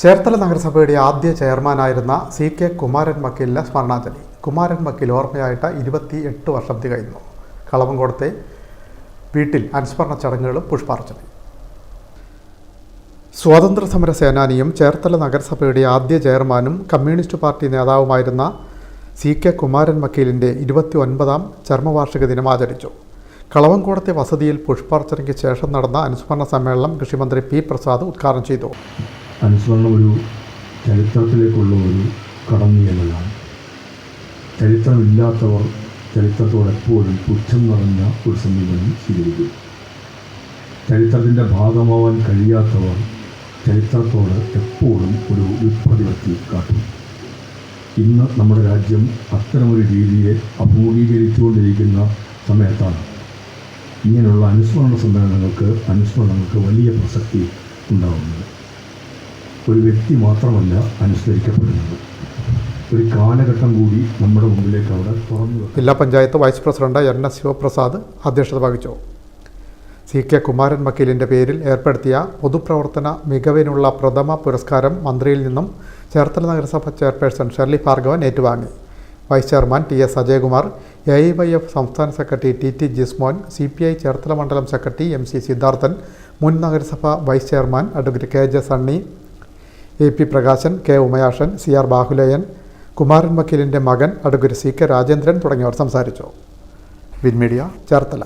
ചേർത്തല നഗരസഭയുടെ ആദ്യ ചെയർമാനായിരുന്ന സി കെ കുമാരൻ വക്കീലിന് സ്മരണാഞ്ജലി. കുമാരൻ വക്കീൽ ഓർമ്മയായിട്ട് ഇരുപത്തി എട്ട് വർഷം തികയുന്നു. കളവങ്കോടത്തെ വീട്ടിൽ അനുസ്മരണ ചടങ്ങുകളും പുഷ്പാർച്ചനയും. സ്വാതന്ത്ര്യ സമര സേനാനിയും ചേർത്തല നഗരസഭയുടെ ആദ്യ ചെയർമാനും കമ്മ്യൂണിസ്റ്റ് പാർട്ടി നേതാവുമായിരുന്ന സി കെ കുമാരൻ വക്കീലിന്റെ ഇരുപത്തി ഒൻപതാം ചർമ്മവാർഷിക ദിനം ആചരിച്ചു. കളവങ്കോടത്തെ വസതിയിൽ പുഷ്പാർച്ചനയ്ക്ക് ശേഷം നടന്ന അനുസ്മരണ സമ്മേളനം കൃഷിമന്ത്രി പി പ്രസാദ് ഉദ്ഘാടനം ചെയ്തു. അനുസ്മരണം ഒരു ചരിത്രത്തിലേക്കുള്ള ഒരു കടന്നുചെല്ലലാണ് ചരിത്രമില്ലാത്തവർ ചരിത്രത്തോടെപ്പോഴും പുച്ഛം നിറഞ്ഞ ഒരു സമീപനം സ്വീകരിക്കും. ചരിത്രത്തിന്റെ ഭാഗമാവാൻ കഴിയാത്തവർ ചരിത്രത്തോട് എപ്പോഴും ഒരു വിപ്രതിപത്തി കാട്ടും. ഇന്ന് നമ്മുടെ രാജ്യം അത്തരമൊരു രീതിയെ അഭിമുഖീകരിച്ചുകൊണ്ടിരിക്കുന്ന സമയത്താണ്. ഇങ്ങനെയുള്ള അനുസ്മരണ സമ്മേളനങ്ങൾക്ക് അനുസ്മരണങ്ങൾക്ക് വലിയ പ്രസക്തി ഉണ്ടാകുന്നത് ഒരു വ്യക്തി മാത്രമല്ല അനുസ്മരിക്കപ്പെടുന്നത്. ഒരു കാലഘട്ടം കൂടി നമ്മുടെ മുമ്പിലേക്ക് അവിടെ തുറന്നു ജില്ലാ panchayat vice president N S Sivaprasad അധ്യക്ഷത വഹിച്ചു. സി കെ കുമാരൻ വക്കീലിന്റെ പേരിൽ ഏർപ്പെടുത്തിയ പൊതുപ്രവർത്തന മികവിനുള്ള പ്രഥമ പുരസ്കാരം മന്ത്രിയിൽ നിന്നും ചേർത്തല നഗരസഭ ചെയർപേഴ്സൺ ഷെർലി ഭാർഗവൻ ഏറ്റുവാങ്ങി. Vice chairman T S Ajayakumar A I Y F സംസ്ഥാന secretary T T Jismon C P I Cherthala മണ്ഡലം സെക്രട്ടറി എം സി സിദ്ധാർത്ഥൻ മുൻ നഗരസഭ vice chairman advocate K J Sunny A P Prakashan K Umayashan C R Bahuleyan Kumaran വക്കീലിന്റെ മകൻ അടുക്കുരു C K Rajendran തുടങ്ങിയവർ സംസാരിച്ചു. വിൻമീഡിയ ചേർത്തല.